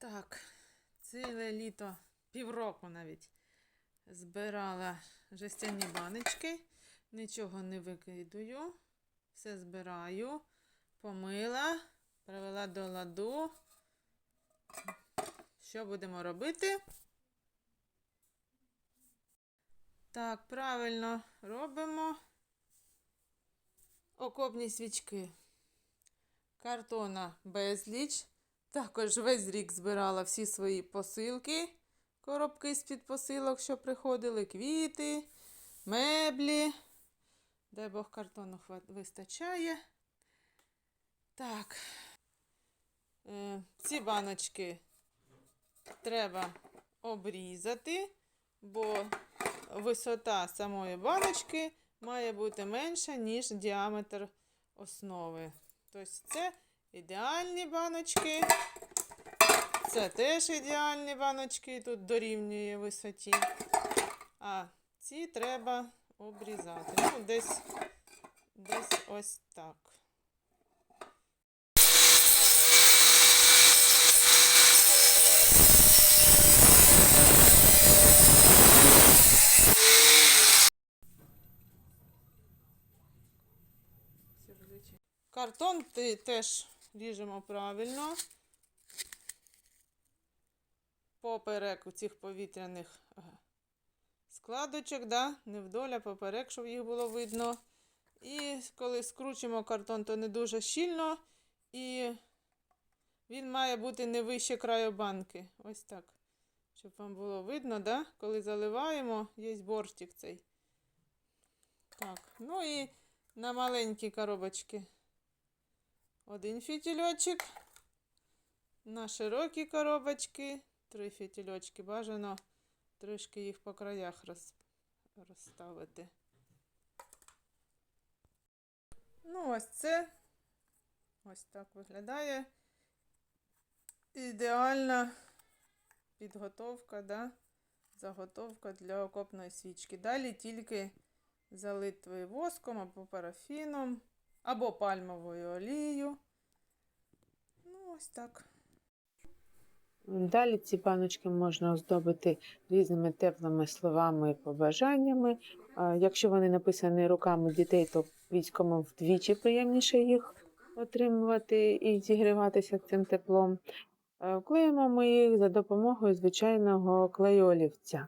Так, ціле літо, півроку навіть збирала жестяні баночки. Нічого не викидаю. Все збираю, помила, привела до ладу. Що будемо робити? Так, правильно робимо окопні свічки. Картона безліч. Також весь рік збирала всі свої посилки, коробки з-під посилок, що приходили, квіти, меблі. Дай Бог картону вистачає. Так. Е, ці баночки треба обрізати, бо висота самої баночки має бути менша, ніж діаметр основи. Тобто це ідеальні баночки. Це теж ідеальні баночки, тут дорівнює висоті. А ці треба обрізати. Ну, десь, десь ось так. Картон ти теж ріжемо правильно. Поперек у цих повітряних е, складочок, да? не вдоль, а поперек, щоб їх було видно. І коли скручуємо картон, то не дуже щільно. І він має бути не вище краю банки. Ось так. Щоб вам було видно, да? коли заливаємо, є бортик цей. Так, ну і на маленькі коробочки один фітільочок. На широкі коробочки три фітільочки. Бажано трішки їх по краях роз... розставити. Ну, ось це. Ось так виглядає. Ідеальна підготовка, да? заготовка для окопної свічки. Далі тільки залити воском або парафіном, або пальмовою олією. Ну, ось так. Далі ці баночки можна оздобити різними теплими словами і побажаннями. Якщо вони написані руками дітей, то військовим вдвічі приємніше їх отримувати і зігріватися цим теплом. Клеїмо ми їх за допомогою звичайного клею олівця.